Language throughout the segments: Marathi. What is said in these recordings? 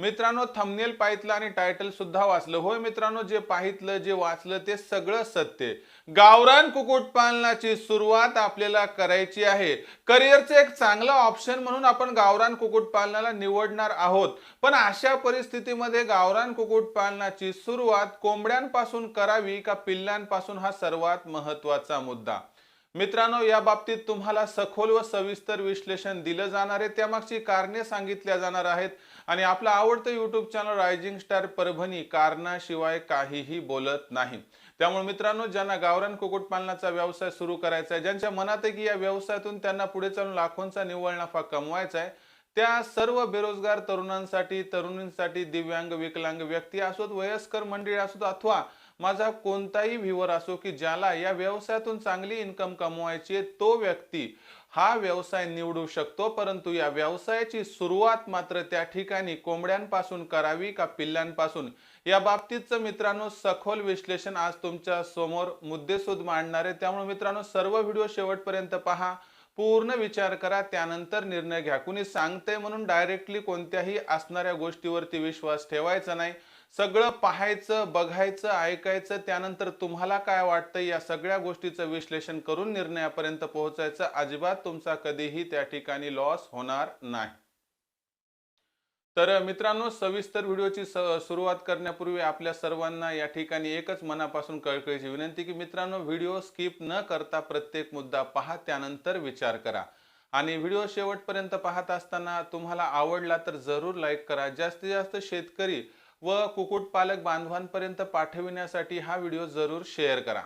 मित्रांनो थंबनेल पाहितलं आणि टायटल सुद्धा वाचलं. होय मित्रांनो जे पाहितलं जे वाचलं ते सगळं सत्य गावरान कुक्कुटपालनाची सुरुवात आपल्याला करायची आहे. करिअरचं एक चांगलं ऑप्शन म्हणून आपण गावरान कुक्कुटपालनाला निवडणार आहोत. पण अशा परिस्थितीमध्ये गावरान कुक्कुटपालनाची सुरुवात कोंबड्यांपासून करावी का पिल्लांपासून हा सर्वात महत्त्वाचा मुद्दा? मित्रांनो या बाबतीत तुम्हाला सखोल व सविस्तर विश्लेषण दिलं जाणार आहे. त्यामागची कारणे सांगितल्या जाणार आहेत. आणि आपलं आवडतं YouTube channel rising star Parbhani कारणाशिवाय काहीही बोलत नाही. त्यामुळे मित्रांनो ज्यांना गावरान कुक्कुटपालनाचा व्यवसाय सुरू करायचा आहे ज्यांच्या मनात आहे की या व्यवसायातून त्यांना पुढे चालून लाखोंचा निव्वळ नफा कमवायचा आहे त्या सर्व बेरोजगार तरुणांसाठी तरुणींसाठी दिव्यांग विकलांग व्यक्ती असोत वयस्कर मंडळी असोत अथवा माझा कोणताही व्ह्युअर असो की ज्याला या व्यवसायातून चांगली इन्कम कमवायची आहे तो व्यक्ती हा व्यवसाय निवडू शकतो. परंतु या व्यवसायाची सुरुवात मात्र त्या ठिकाणी कोंबड्यांपासून करावी का पिल्लांपासून? या बाबतीतचं मित्रांनो सखोल विश्लेषण आज तुमच्यासमोर मुद्देसूद मांडणार आहे. त्यामुळे मित्रांनो सर्व व्हिडिओ शेवटपर्यंत पहा. पूर्ण विचार करा त्यानंतर निर्णय घ्या. कुणी सांगते म्हणून डायरेक्टली कोणत्याही असणाऱ्या गोष्टीवरती विश्वास ठेवायचा नाही. सगळं पाहायचं बघायचं ऐकायचं त्यानंतर तुम्हाला काय वाटतं या सगळ्या गोष्टीचं विश्लेषण करून निर्णयापर्यंत पोहोचायचं अजिबात तुमचा कधीही त्या ठिकाणी लॉस होणार नाही. तर मित्रांनो सविस्तर व्हिडिओची स- सुरुवात करण्यापूर्वी आपल्या सर्वांना या ठिकाणी एकच मनापासून कळकळीची विनंती की मित्रांनो व्हिडिओ स्किप न करता प्रत्येक मुद्दा पहा त्यानंतर विचार करा. आणि व्हिडिओ शेवटपर्यंत पाहत असताना तुम्हाला आवडला तर जरूर लाईक करा. जास्तीत जास्त शेतकरी व कुक्कुटपालक बांधवांपर्यंत पाठविण्यासाठी हा व्हिडिओ जरूर शेअर करा.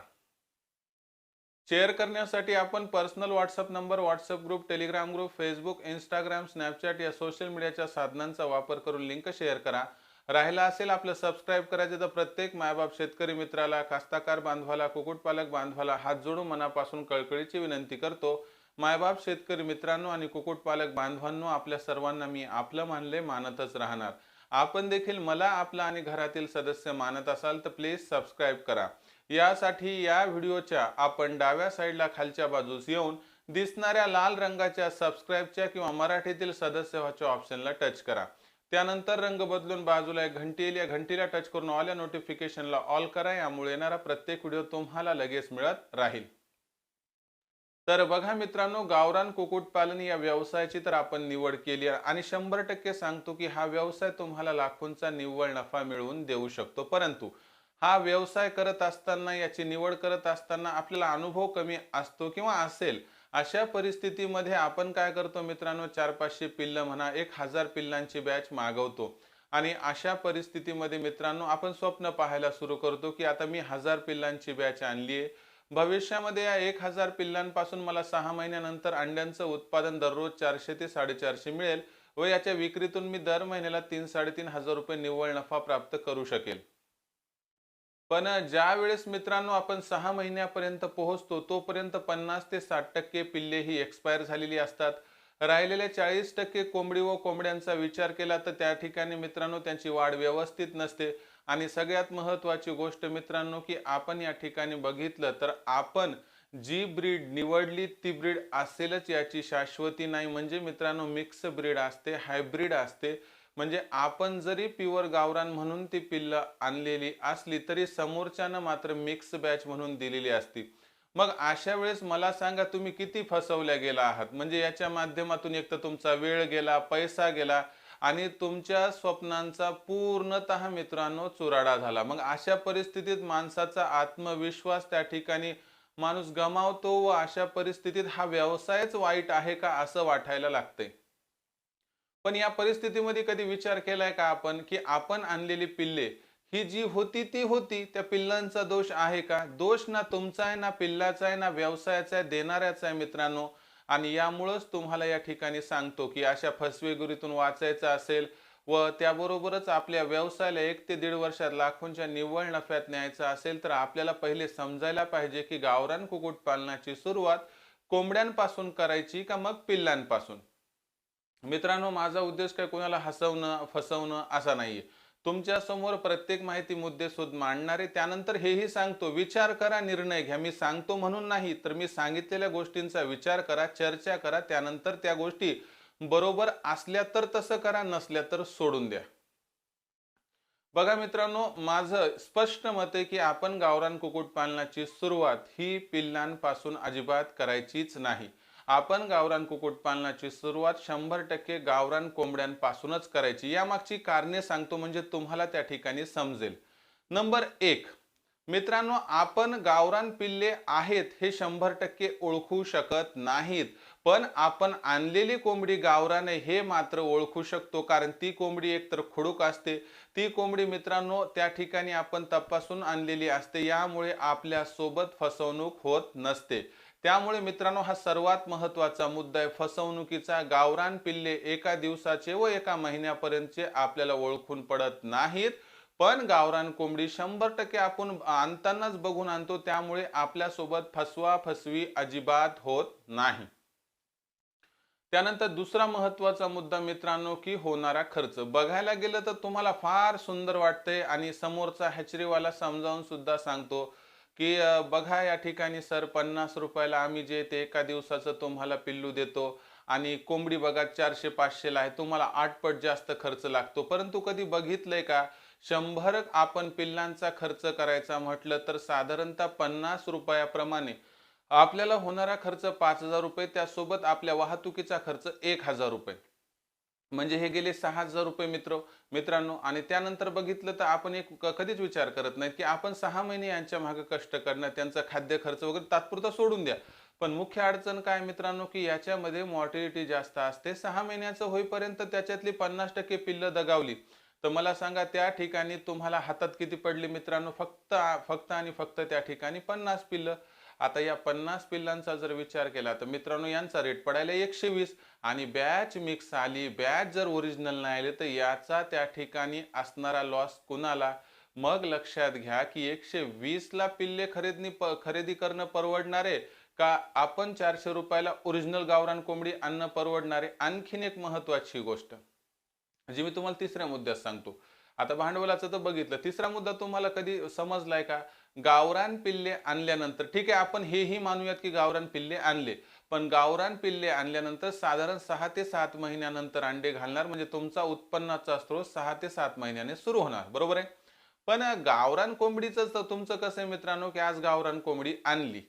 शेअर करण्यासाठी आपण personal WhatsApp number WhatsApp group Telegram group Facebook Instagram Snapchat या सोशल मीडियाच्या साधनांचा वापर करून लिंक शेअर करा. राहिला असेल आपलं सबस्क्राईब करायचं तर प्रत्येक मायबाप शेतकरी मित्राला कास्ताकार बांधवाला कुक्कुटपालक बांधवाला हात जोडून मनापासून कळकळीची विनंती करतो. मायबाप शेतकरी मित्रांनो आणि कुक्कुटपालक बांधवांनो आपल्या सर्वांना मी आपलं मानले मानतच राहणार. आपण देखील मला आपला आणि घरातील सदस्य मानत असाल तर प्लीज सबस्क्राईब करा. यासाठी या व्हिडिओच्या आपण डाव्या साईडला खालच्या बाजूस येऊन दिसणाऱ्या लाल रंगाच्या सबस्क्राईबच्या किंवा मराठीतील सदस्य ऑप्शनला टच करा. त्यानंतर रंग बदलून बाजूला एक घंटी येईल. या घंटीला टच करून ऑल या नोटिफिकेशनला ऑल करा. यामुळे येणारा प्रत्येक व्हिडिओ तुम्हाला लगेच मिळत राहील. तर बघा मित्रांनो गावरान कुक्कुटपालन या व्यवसायाची तर आपण निवड केली आहे आणि शंभर टक्के सांगतो की हा व्यवसाय तुम्हाला लाखोंचा निव्वळ नफा मिळवून देऊ शकतो. परंतु हा व्यवसाय करत असताना याची निवड करत असताना आपल्याला अनुभव कमी असतो किंवा असेल अशा परिस्थितीमध्ये आपण काय करतो मित्रांनो चार पाचशे पिल्ल म्हणा एक हजार पिल्लांची बॅच मागवतो. आणि अशा परिस्थितीमध्ये मित्रांनो आपण स्वप्न पाहायला सुरू करतो की आता मी हजार पिल्लांची बॅच आणली आहे. भविष्यामध्ये या एक हजार पिल्लांपासून मला सहा महिन्यानंतर अंड्यांचं उत्पादन दररोज चारशे ते साडेचारशे मिळेल व याच्या विक्रीतून मी दर महिन्याला तीन साडेतीन हजार रुपये निव्वळ नफा प्राप्त करू शकेल. पण ज्या वेळेस मित्रांनो आपण सहा महिन्यापर्यंत पोहोचतो तोपर्यंत पन्नास ते साठ टक्के पिल्ले ही एक्सपायर झालेली असतात. राहिलेले चाळीस टक्के कोंबडी व कोंबड्यांचा विचार केला तर त्या ठिकाणी मित्रांनो त्यांची वाढ व्यवस्थित नसते. आणि सगळ्यात महत्त्वाची गोष्ट मित्रांनो की आपण या ठिकाणी बघितलं तर आपण जी ब्रीड निवडली ती ब्रीड असेलच याची शाश्वती नाही. म्हणजे मित्रांनो मिक्स ब्रीड असते हायब्रीड असते. म्हणजे आपण जरी प्युअर गावरान म्हणून ती पिल्ल आणलेली असली तरी समोरच्यानं मात्र मिक्स बॅच म्हणून दिलेली असती. मग अशा वेळेस मला सांगा तुम्ही किती फसवल्या गेला आहात? म्हणजे याच्या माध्यमातून एक तर तुमचा वेळ गेला पैसा गेला आणि तुमच्या स्वप्नांचा पूर्णतः मित्रांनो चुराडा झाला. मग अशा परिस्थितीत माणसाचा आत्मविश्वास त्या ठिकाणी माणूस गमावतो व अशा परिस्थितीत हा व्यवसायच वाईट आहे का असं वाटायला लागते पण या परिस्थितीमध्ये कधी विचार केलाय का आपण? की आपण आणलेली पिल्ले ही जी होती ती होती त्या पिल्लांचा दोष आहे का? दोष ना तुमचा आहे ना पिल्लाचा आहे ना व्यवसायाचा आहे देणाऱ्याचा आहे मित्रांनो. आणि यामुळंच तुम्हाला या ठिकाणी सांगतो की अशा फसवेगिरीतून वाचायचं असेल व त्याबरोबरच आपल्या व्यवसायाला एक ते दीड वर्षात लाखोंच्या निव्वळ नफ्यात न्यायचं असेल तर आपल्याला पहिले समजायला पाहिजे की गावरान कुक्कुटपालनाची सुरुवात कोंबड्यांपासून करायची का मग पिल्लांपासून? मित्रांनो माझा उद्देश काय कोणाला हसवणं फसवणं असा नाहीये. तुमच्यासमोर प्रत्येक माहिती मुद्देसूद मांडणारे त्यानंतर हेही सांगतो विचार करा निर्णय घ्या. मी सांगतो म्हणून नाही तर मी सांगितलेल्या गोष्टींचा विचार करा चर्चा करा त्यानंतर त्या गोष्टी बरोबर असल्या तर तसं करा नसल्या तर सोडून द्या. बघा मित्रांनो माझं स्पष्ट मत आहे की आपण गावरान कुक्कुटपालनाची सुरुवात ही पिल्लांपासून अजिबात करायचीच नाही. आपण गावरान कुक्कुटपालनाची सुरुवात शंभर टक्के गावरान कोंबड्यांपासूनच करायची. यामागची कारणे सांगतो म्हणजे तुम्हाला त्या ठिकाणी समजेल. नंबर एक मित्रांनो आपण गावरान पिल्ले आहेत हे शंभर टक्के ओळखू शकत नाहीत पण आपण आणलेली कोंबडी गावरान आहे हे मात्र ओळखू शकतो कारण ती कोंबडी एकतर खुडूक असते. ती कोंबडी मित्रांनो त्या ठिकाणी आपण तपासून आणलेली असते. यामुळे आपल्यासोबत फसवणूक होत नसते. त्यामुळे मित्रांनो हा सर्वात महत्त्वाचा मुद्दा आहे. फसवणुकीचा गावरान पिल्ले एका दिवसाचे व एका महिन्यापर्यंतचे आपल्याला ओळखून पडत नाहीत. पण गावरान कोंबडी शंभर टक्के आपण आणतानाच बघून आणतो. त्यामुळे आपल्यासोबत फसवा फसवी अजिबात होत नाही. त्यानंतर दुसरा महत्त्वाचा मुद्दा मित्रांनो की होणारा खर्च. बघायला गेलं तर तुम्हाला फार सुंदर वाटतंय आणि समोरचा हॅचरीवाला समजावून सुद्धा सांगतो की बघा या ठिकाणी सर पन्नास रुपयाला आम्ही जे ते एका दिवसाचं तुम्हाला पिल्लू देतो आणि कोंबडी बघा चारशे पाचशेला आहे तुम्हाला आठ पट जास्त खर्च लागतो. परंतु कधी बघितलंय का शंभर आपण पिल्लांचा खर्च करायचा म्हटलं तर साधारणतः पन्नास रुपयाप्रमाणे आपल्याला होणारा खर्च पाच हजार रुपये त्यासोबत आपल्या वाहतुकीचा खर्च एक हजार रुपये. म्हणजे हे गेले सहा हजार रुपये मित्र मित्रांनो. आणि त्यानंतर बघितलं तर आपण एक कधीच विचार करत नाही की आपण सहा महिने यांच्या मागे कष्ट करणं त्यांचा खाद्य खर्च वगैरे तात्पुरता सोडून द्या. पण मुख्य अडचण काय मित्रांनो की याच्यामध्ये मॉर्टिलिटी जास्त असते. सहा महिन्याचं होईपर्यंत त्याच्यातली पन्नास टक्के पिल्लं दगावली. तर मला सांगा त्या ठिकाणी तुम्हाला हातात किती पडली मित्रांनो? फक्त फक्त आणि फक्त त्या ठिकाणी पन्नास पिल्लं. आता या पन्नास पिल्लांचा जर विचार केला तर मित्रांनो यांचा रेट पडायला एकशे वीस. आणि बॅच मिक्स आली बॅच जर ओरिजिनल नाही आले तर याचा त्या ठिकाणी असणारा लॉस कुणाला? मग लक्षात घ्या की एकशे वीस ला पिल्ले खरेदी खरेदी करणं परवडणारे का आपण चारशे रुपयाला ओरिजिनल गावरान कोंबडी आणणं परवडणारे? आणखीन एक महत्वाची गोष्ट जी मी तुम्हाला तिसऱ्या मुद्द्यात सांगतो. आता भांडवलाचं तर बघितलं. तिसरा मुद्दा तुम्हाला कधी समजलाय का? गावरान पिल्ले आणल्यानंतर ठीक आहे आपण हेही मानूयात की गावरान पिल्ले आणले पण गावरान पिल्ले आणल्यानंतर साधारण सहा ते सात महिन्यानंतर अंडे घालणार म्हणजे तुमचा उत्पन्नाचा स्रोत सहा ते सात महिन्याने सुरू होणार बरोबर आहे? पण गावरान कोंबडीचं तुमचं कसं आहे मित्रांनो की आज गावरान कोंबडी आणली.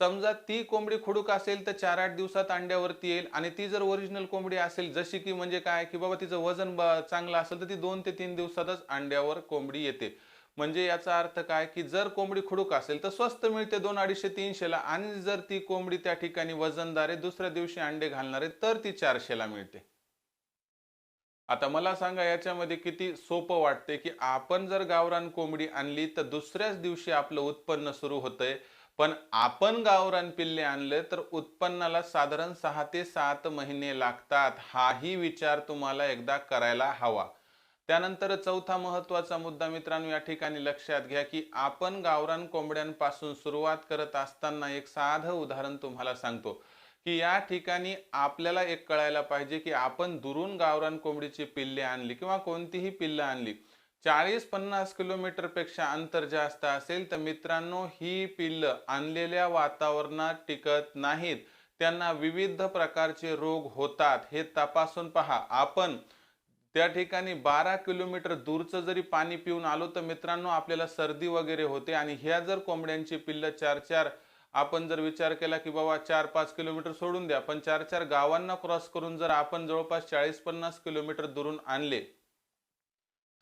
समजा ती कोंबडी खुडूक असेल तर चार आठ दिवसात अंड्यावरती येईल आणि ती जर ओरिजिनल कोंबडी असेल जशी की म्हणजे काय की बाबा तिचं वजन चांगलं असेल तर ती दोन ते तीन दिवसातच अंड्यावर कोंबडी येते. म्हणजे याचा अर्थ काय की जर कोंबडी खुडूक असेल तर स्वस्त मिळते दोन अडीचशे तीनशेला आणि जर ती कोंबडी त्या ठिकाणी वजनदार आहे दुसऱ्या दिवशी अंडे घालणारे तर ती चारशेला मिळते. आता मला सांगा याच्यामध्ये किती सोपं वाटते की आपण जर गावरान कोंबडी आणली तर दुसऱ्याच दिवशी आपलं उत्पन्न सुरू होतंय. पण आपण गावरान पिल्ले आणले तर उत्पन्नाला साधारण सहा ते सात महिने लागतात. हाही विचार तुम्हाला एकदा करायला हवा. त्यानंतर चौथा महत्त्वाचा मुद्दा मित्रांनो या ठिकाणी लक्षात घ्या की आपण गावरान कोंबड्यांपासून सुरुवात करत असताना एक साधं उदाहरण तुम्हाला सांगतो की या ठिकाणी आपल्याला एक कळायला पाहिजे की आपण दुरून गावरान कोंबडीची पिल्ले आणली किंवा कोणतीही पिल्लं आणली. चाळीस पन्नास किलोमीटरपेक्षा अंतर जास्त असेल तर मित्रांनो ही पिल्लं आणलेल्या वातावरणात टिकत नाहीत. त्यांना विविध प्रकारचे रोग होतात. हे तपासून पहा. आपण त्या ठिकाणी बारा किलोमीटर दूरचं जरी पाणी पिऊन आलो तर मित्रांनो आपल्याला सर्दी वगैरे होते. आणि ह्या जर कोंबड्यांची पिल्ल चार चार आपण जर विचार केला की बाबा चार पाच किलोमीटर सोडून द्या पण चार चार गावांना क्रॉस करून जर आपण जवळपास चाळीस पन्नास किलोमीटर दुरून आणले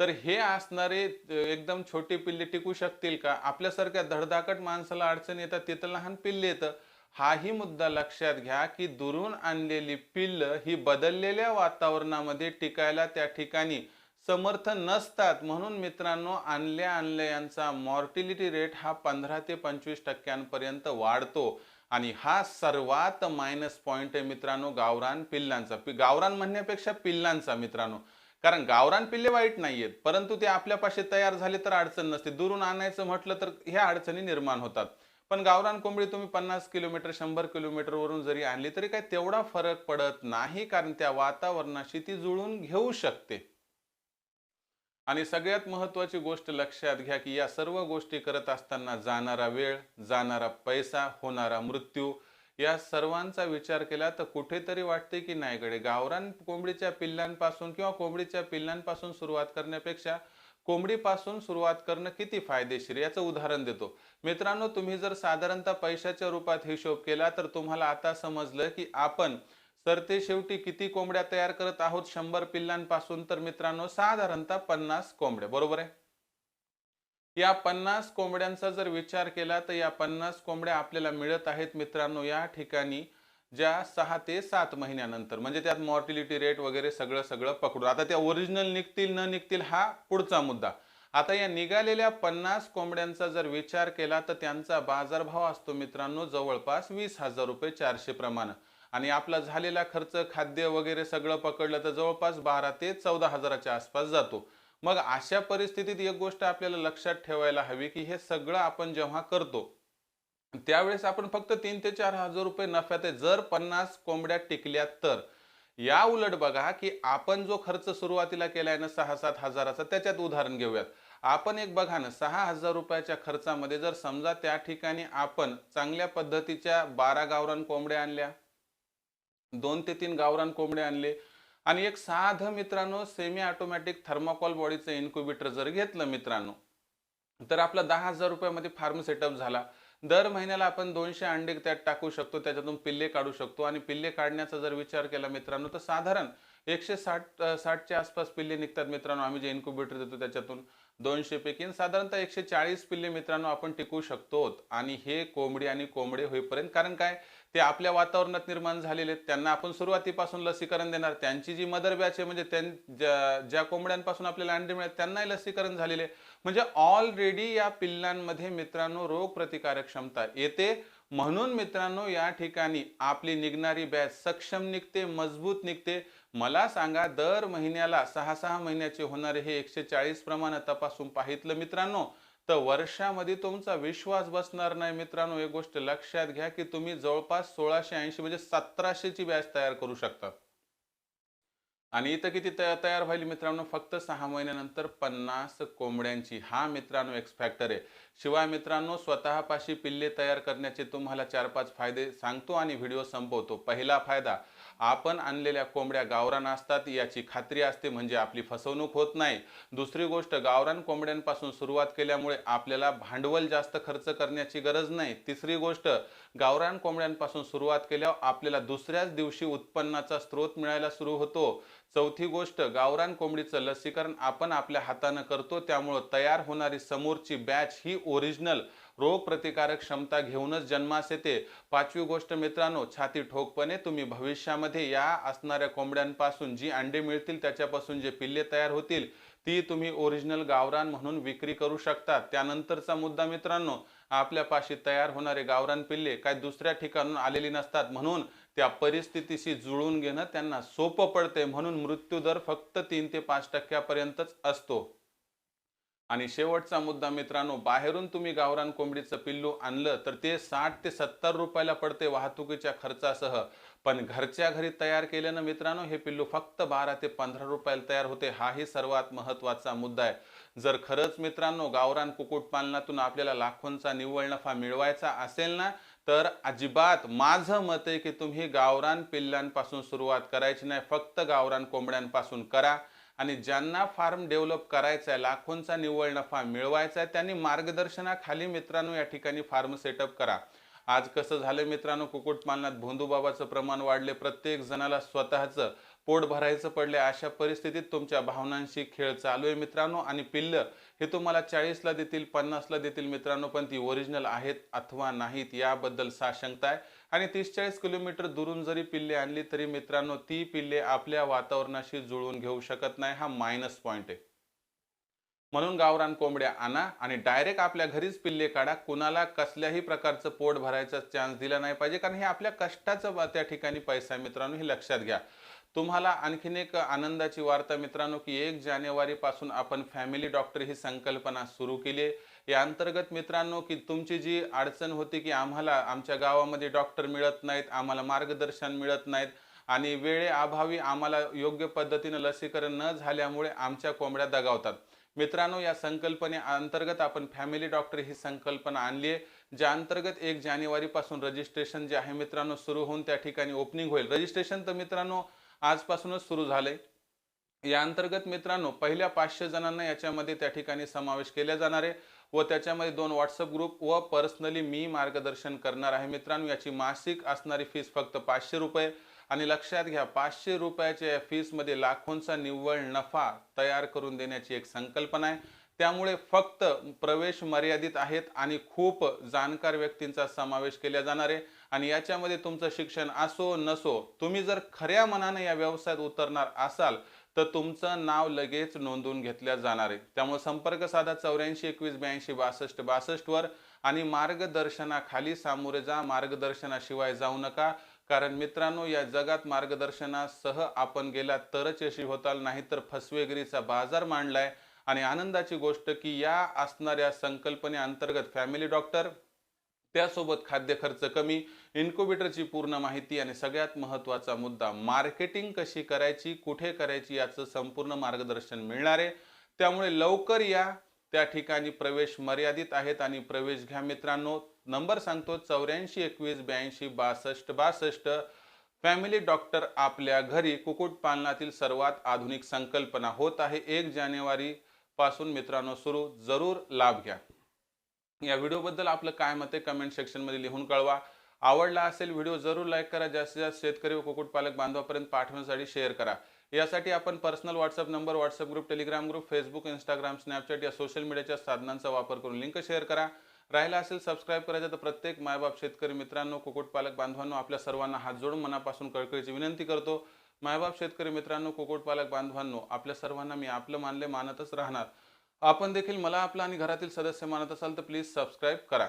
तर हे असणारे एकदम छोटे पिल्ले टिकू शकतील का? आपल्यासारख्या धडधाकट माणसाला अडचण येतात तिथं लहान पिल्ले येतं. हाही मुद्दा लक्षात घ्या की दुरून आणलेली पिल्ल ही बदललेल्या वातावरणामध्ये टिकायला त्या ठिकाणी समर्थ नसतात. म्हणून मित्रांनो आणल्या आणल्या यांचा मॉर्टिलिटी रेट हा पंधरा ते पंचवीस टक्क्यांपर्यंत वाढतो. आणि हा सर्वात मायनस पॉईंट आहे मित्रांनो गावरान पिल्लांचा. गावरान म्हणण्यापेक्षा पिल्लांचा मित्रांनो. कारण गावरान पिल्ले वाईट नाहीयेत परंतु ते आपल्यापाशी तयार झाले तर अडचण नसते. दुरून आणायचं म्हटलं तर ह्या अडचणी निर्माण होतात. पण गावरान कोंबडी तुम्ही पन्नास किलोमीटर शंभर किलोमीटरवरून जरी आणली तरी काही तेवढा फरक पडत नाही कारण त्या वातावरणाशी ती जुळून घेऊ शकते. आणि सगळ्यात महत्त्वाची गोष्ट लक्षात घ्या की या सर्व गोष्टी करत असताना जाणारा वेळ जाणारा पैसा होणारा मृत्यू या सर्वांचा विचार केला तर कुठेतरी वाटते की नाही कडे गावरान कोंबडीच्या पिल्लांपासून किंवा कोंबडीच्या पिल्लांपासून सुरुवात करण्यापेक्षा कोंबडीपासून सुरुवात करणं किती फायदेशीर याचं उदाहरण देतो. मित्रांनो तुम्ही जर साधारणतः पैशाच्या रूपात हिशोब केला तर तुम्हाला आता समजलं की आपण तर ते शेवटी किती कोंबड्या तयार करत आहोत. शंभर पिल्लांपासून तर मित्रांनो साधारणतः पन्नास कोंबड्या. बरोबर आहे? या पन्नास कोंबड्यांचा जर विचार केला तर या पन्नास कोंबड्या आपल्याला मिळत आहेत मित्रांनो या ठिकाणी ज्या सहा ते सात महिन्यानंतर म्हणजे त्यात मॉर्टिलिटी रेट वगैरे सगळं सगळं पकडू आता त्या ओरिजिनल निघतील न निघतील हा पुढचा मुद्दा. आता या निघालेल्या पन्नास कोंबड्यांचा जर विचार केला तर त्यांचा बाजारभाव असतो मित्रांनो जवळपास वीस हजार रुपये चारशे प्रमाण. आणि आपला झालेला खर्च खाद्य वगैरे सगळं पकडलं तर जवळपास बारा ते चौदा हजाराच्या आसपास जातो. मग अशा परिस्थितीत एक गोष्ट आपल्याला लक्षात ठेवायला हवी की हे सगळं आपण जेव्हा करतो त्यावेळेस आपण फक्त तीन ते चार हजार रुपये नफ्यात आहे जर पन्नास कोंबड्या टिकल्या तर. या उलट बघा की आपण जो खर्च सुरुवातीला केलाय ना सहा सात हजाराचा त्याच्यात उदाहरण घेऊयात. आपण एक बघा ना सहा हजार रुपयाच्या खर्चामध्ये जर समजा त्या ठिकाणी आपण चांगल्या पद्धतीच्या बारा गावरान कोंबड्या आणल्या दोन ते तीन गावरान कोंबडे आणले आणि एक साधं मित्रांनो सेमी ऑटोमॅटिक थर्माकॉल बॉडीचं इन्क्युबेटर जर घेतलं मित्रांनो तर आपला दहा हजार रुपयामध्ये फार्म सेटअप झाला. दर महिन्याला आपण दोनशे अंडे त्यात टाकू शकतो त्याच्यातून पिल्ले काढू शकतो. आणि पिल्ले काढण्याचा जर विचार केला मित्रांनो तर साधारण एकशे साठ साठच्या आसपास पिल्ले निघतात मित्रांनो. आम्ही जे इन्क्युबेटर देतो त्याच्यातून दोनशे पैकी. साधारणतः एकशे चाळीस पिल्ले मित्रांनो आपण टिकू शकतो आणि हे कोंबडी आणि कोंबडे होईपर्यंत कारण काय? ते आपल्या वातावरणात निर्माण झालेले आहेत. त्यांना आपण सुरुवातीपासून लसीकरण देणार. त्यांची जी मदर बॅच आहे म्हणजे ज्या ज्या कोंबड्यांपासून आपल्याला अंडे मिळतात त्यांनाही लसीकरण झालेले म्हणजे ऑलरेडी या पिल्लांमध्ये मित्रांनो रोगप्रतिकारक क्षमता येते. म्हणून मित्रांनो या ठिकाणी आपली निघणारी बॅच सक्षम निघते मजबूत निघते. मला सांगा दर महिन्याला सहा सहा महिन्याचे होणारे हे एकशे चाळीस प्रमाणे तपासून पाहितलं मित्रांनो? तर वर्षामध्ये तुमचा विश्वास बसणार नाही मित्रांनो. एक गोष्ट लक्षात घ्या की तुम्ही जवळपास सोळाशे ऐंशी म्हणजे सतराशेची बॅच तयार करू शकता. आणि इथं किती तयार व्हायली मित्रांनो? फक्त सहा महिन्यानंतर पन्नास कोंबड्यांची. हा मित्रांनो एक्स फॅक्टर आहे. शिवाय मित्रांनो स्वतःपाशी पिल्ले तयार करण्याचे तुम्हाला चार पाच फायदे सांगतो आणि व्हिडिओ संपवतो. पहिला फायदा आपण आणलेल्या कोंबड्या गावरान असतात याची खात्री असते म्हणजे आपली फसवणूक होत नाही. दुसरी गोष्ट गावरान कोंबड्यांपासून सुरुवात केल्यामुळे आपल्याला भांडवल जास्त खर्च करण्याची गरज नाही. तिसरी गोष्ट गावरान कोंबड्यांपासून सुरुवात केल्यावर आपल्याला दुसऱ्याच दिवशी उत्पन्नाचा स्रोत मिळायला सुरू होतो. चौथी गोष्ट गावरान कोंबडीचं लसीकरण आपण आपल्या हातानं करतो त्यामुळं तयार होणारी समोरची बॅच ही ओरिजिनल रोगप्रतिकारक क्षमता घेऊनच जन्मास येते. पाचवी गोष्ट मित्रांनो छाती ठोकपणे तुम्ही भविष्यामध्ये या असणाऱ्या कोंबड्यांपासून जी अंडे मिळतील त्याच्यापासून जे पिल्ले तयार होतील ती तुम्ही ओरिजिनल गावरान म्हणून विक्री करू शकता त्यानंतरचा मुद्दा मित्रांनो आपल्यापाशी तयार होणारे गावरान पिल्ले काय दुसऱ्या ठिकाणून आलेली नसतात म्हणून त्या परिस्थितीशी जुळून घेणं त्यांना सोपं पडते म्हणून मृत्यू दर फक्त तीन ते पाच टक्क्यापर्यंतच असतो. आणि शेवटचा मुद्दा मित्रांनो बाहेरून तुम्ही गावरान कोंबडीचं पिल्लू आणलं तर ते साठ ते सत्तर रुपयाला पडते वाहतुकीच्या खर्चासह. पण घरच्या घरी तयार केल्यानं मित्रांनो हे पिल्लू फक्त बारा ते पंधरा रुपयाला तयार होते. हाही सर्वात महत्त्वाचा मुद्दा आहे. जर खरंच मित्रांनो गावरान कुक्कुटपालनातून आपल्याला लाखोंचा निव्वळ नफा मिळवायचा असेल ना तर अजिबात माझं मत आहे की तुम्ही गावरान पिल्लांपासून सुरुवात करायची नाही फक्त गावरान कोंबड्यांपासून करा. आणि ज्यांना फार्म डेव्हलप करायचा आहे लाखोंचा निव्वळ नफा मिळवायचा आहे त्यांनी मार्गदर्शनाखाली मित्रांनो या ठिकाणी फार्म सेटअप करा. आज कसं झालं मित्रांनो कुक्कुटपालनात भोंदूबाबाचं प्रमाण वाढले प्रत्येक जणाला स्वतःचं पोट भरायचं पडले अशा परिस्थितीत तुमच्या भावनांशी खेळ चालू आहे मित्रांनो. आणि पिल्ल हे तुम्हाला चाळीसला देतील पन्नासला देतील मित्रांनो पण ती ओरिजिनल आहेत अथवा नाहीत याबद्दल साशंकता आहे. आणि तीस चाळीस किलोमीटर दुरून जरी पिल्ले आणली तरी मित्रांनो ती पिल्ले आपल्या वातावरणाशी जुळवून घेऊ शकत नाही. हा मायनस पॉईंट आहे. म्हणून गावरान कोंबड्या आणा आणि डायरेक्ट आपल्या घरीच पिल्ले काढा. कुणाला कसल्याही प्रकारचं पोट भरायचा चान्स दिला नाही पाहिजे. कारण हे आपल्या कष्टाचं त्या ठिकाणी पैसा मित्रांनो हे लक्षात घ्या. तुम्हाला आणखीन एक आनंदाची वार्ता. मित्रांनो की एक जानेवारीपासून आपण फॅमिली डॉक्टर ही संकल्पना सुरू केली या अंतर्गत मित्रांनो की तुमची जी अडचण होती की आम्हाला आमच्या गावामध्ये डॉक्टर मिळत नाहीत आम्हाला मार्गदर्शन मिळत नाहीत आणि वेळेअभावी आम्हाला योग्य पद्धतीनं लसीकरण न झाल्यामुळे आमच्या कोंबड्या दगावतात. मित्रांनो या संकल्पने अंतर्गत आपण फॅमिली डॉक्टर ही संकल्पना आणली आहे. ज्या अंतर्गत एक जानेवारीपासून रजिस्ट्रेशन जे आहे मित्रांनो सुरू होऊन त्या ठिकाणी ओपनिंग होईल. रजिस्ट्रेशन तर मित्रांनो आजपासूनच सुरू झाले या अंतर्गत मित्रांनो पहिल्या पाचशे जणांना याच्यामध्ये त्या ठिकाणी समावेश केला जाणार आहे व त्याच्यामध्ये दोन व्हॉट्सअप ग्रुप व पर्सनली मी मार्गदर्शन करणार आहे. मित्रांनो याची मासिक असणारी फीस फक्त पाचशे रुपये आणि लक्षात घ्या पाचशे रुपयाच्या या फीसमध्ये लाखोंचा निव्वळ नफा तयार करून देण्याची एक संकल्पना आहे. त्यामुळे फक्त प्रवेश मर्यादित आहेत आणि खूप जाणकार व्यक्तींचा समावेश केला जाणार आहे. आणि याच्यामध्ये तुमचं शिक्षण असो नसो तुम्ही जर खऱ्या मनाने या व्यवसायात उतरणार असाल तर तुमचं नाव लगेच नोंदवून घेतल्या जाणार आहे. त्यामुळे संपर्क साधा चौऱ्याऐंशी एकवीस ब्याऐंशी बासष्ट बासष्टवर आणि मार्गदर्शनाखाली सामोरे जा मार्गदर्शनाशिवाय जाऊ नका. कारण मित्रांनो या जगात मार्गदर्शनासह आपण गेला तरच यशी होताल नाहीतर फसवेगिरीचा बाजार मांडलाय. आणि आनंदाची गोष्ट की या असणाऱ्या संकल्पने अंतर्गत फॅमिली डॉक्टर त्यासोबत खाद्य खर्च कमी इन्क्युबेटरची पूर्ण माहिती आणि सगळ्यात महत्त्वाचा मुद्दा मार्केटिंग कशी करायची कुठे करायची याचं संपूर्ण मार्गदर्शन मिळणार आहे. त्यामुळे लवकर या. त्या ठिकाणी प्रवेश मर्यादित आहेत आणि प्रवेश घ्या मित्रांनो. नंबर सांगतो चौऱ्याऐंशी एकवीस ब्याऐंशी बासष्ट बासष्ट. फॅमिली डॉक्टर आपल्या घरी. कुक्कुटपालनातील सर्वात आधुनिक संकल्पना होत आहे. एक जानेवारी पासून मित्रांनो सुरू. जरूर लाभ घ्या. या व्हिडिओबद्दल आपलं काय मत आहे? कमेंट सेक्शनमध्ये लिहून कळवा. आवडला असेल व्हिडिओ जरूर लाईक करा. जास्तीत जास्त शेतकरी व कुक्कुटपालक बांधवापर्यंत पाठवण्यासाठी शेअर करा. यासाठी आपण personal WhatsApp number WhatsApp group Telegram group Facebook Instagram Snapchat या सोशल मीडियाच्या साधनांचा वापर करून लिंक शेअर करा. राहिला असेल सबस्क्राईब करायचं तर प्रत्येक मायबाप शेतकरी मित्रांनो कुक्कुटपालक बांधवांनो आपल्या सर्वांना हात जोडून मनापासून कळकळीची विनंती करतो. मायबाप शेतकरी मित्रांनो कुक्कुटपालक बांधवांनो आपल्या सर्वांना मी आपलं मानले मानतच राहणार. आपण देखील मला आपलं आणि घरातील सदस्य मानत असाल तर प्लीज सबस्क्राईब करा.